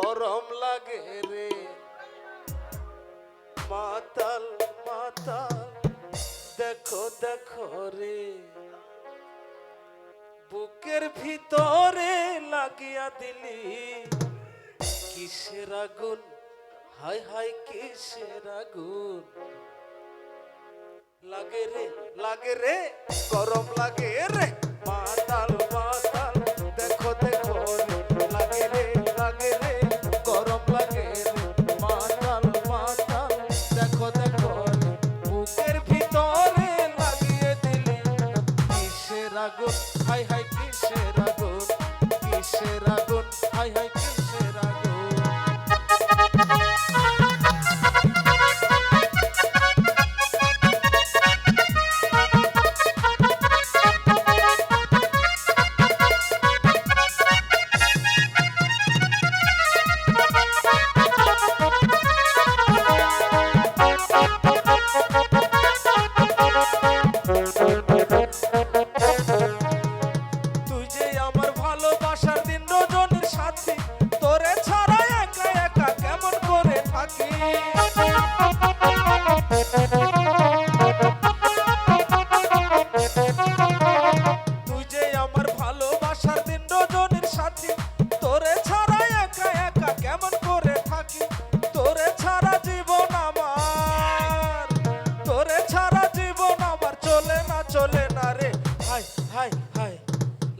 গরম লাগে রে। মাতাল মাতাল, দেখো দেখো রে। বুকের ভিতরে লাগিয়া দিলি। কিসের আগুন? হাই হাই, কিসের আগুন? লাগে রে লাগে রে, গরম লাগে রে।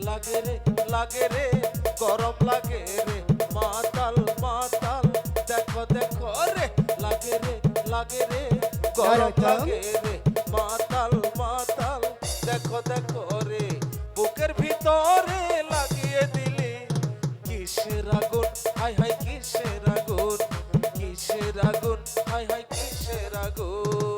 লাগে রে লাগে রে গরম লাগে রে। লাগে রে গরম লাগে রে। মাতাল মাতাল দেখো দেখো রে বুকের ভিতরে লাগিয়ে দিলি। কিসের আগুন? হাই হাই কিসের আগুন? কিসের আগুন? হাই হাই কিসের আগুন?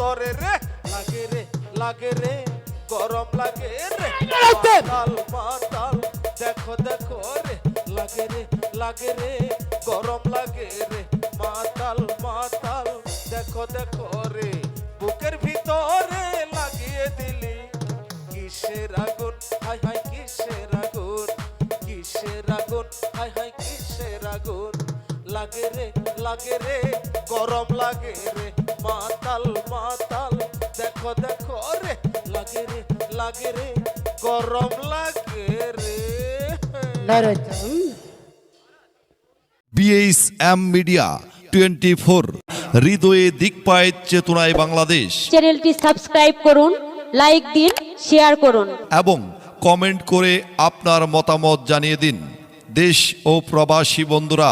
অন্তরে রে। লাগে রে লাগে রে গরম লাগে রে। মাতাল মাতাল দেখো দেখো রে। লাগে রে লাগে রে গরম লাগে রে। মাতাল মাতাল দেখো দেখো রে। বুকের ভিতরে লাগিয়ে দিলি। কিসের আগুন? হাই হাই কিসের আগুন? কিসের আগুন? হাই হাই কিসের আগুন? লাগে রে লাগে রে গরম লাগে রে। মাতাল মাতাল। দেখো দেখো রে লাগে রে লাগে রে গরম লাগে রে। B H M media twenty four হৃদয়ে দিকপায় চেতনায় বাংলাদেশ। চ্যানেলটি সাবস্ক্রাইব করুন লাইক দিন শেয়ার করুন। এবং কমেন্ট করে আপনার মতামত জানিয়ে দিন। দেশ ও প্রবাসী বন্ধুরা।